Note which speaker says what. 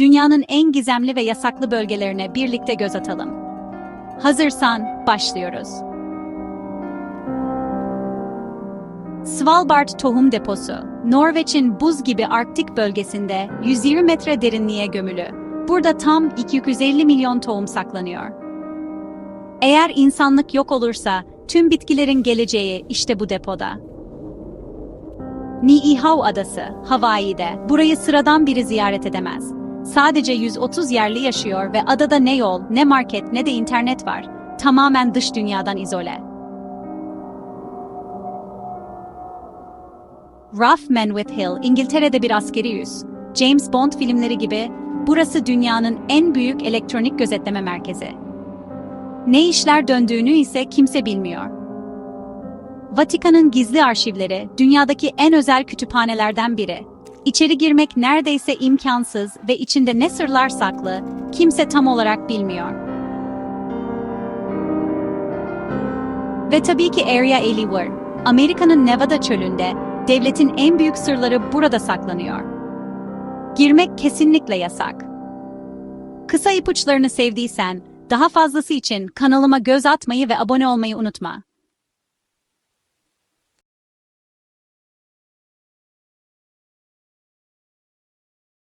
Speaker 1: dünyanın en gizemli ve yasaklı bölgelerine birlikte göz atalım. Hazırsan başlıyoruz. Svalbard Tohum Deposu, Norveç'in buz gibi Arktik bölgesinde 120 metre derinliğe gömülü. Burada tam 250 milyon tohum saklanıyor. Eğer insanlık yok olursa tüm bitkilerin geleceği işte bu depoda. Niihau Adası, Hawaii'de. Burayı sıradan biri ziyaret edemez. Sadece 130 yerli yaşıyor ve adada ne yol, ne market, ne de internet var. Tamamen dış dünyadan izole. Rough Men with Hill, İngiltere'de bir askeri üs. James Bond filmleri gibi, burası dünyanın en büyük elektronik gözetleme merkezi. Ne işler döndüğünü ise kimse bilmiyor. Vatikan'ın gizli arşivleri, dünyadaki en özel kütüphanelerden biri. İçeri girmek neredeyse imkansız ve içinde ne sırlar saklı, kimse tam olarak bilmiyor. Ve tabii ki Area 51, Amerika'nın Nevada çölünde, devletin en büyük sırları burada saklanıyor. Girmek kesinlikle yasak. Kısa ipuçlarını sevdiysen, daha fazlası için kanalıma göz atmayı ve abone olmayı unutma.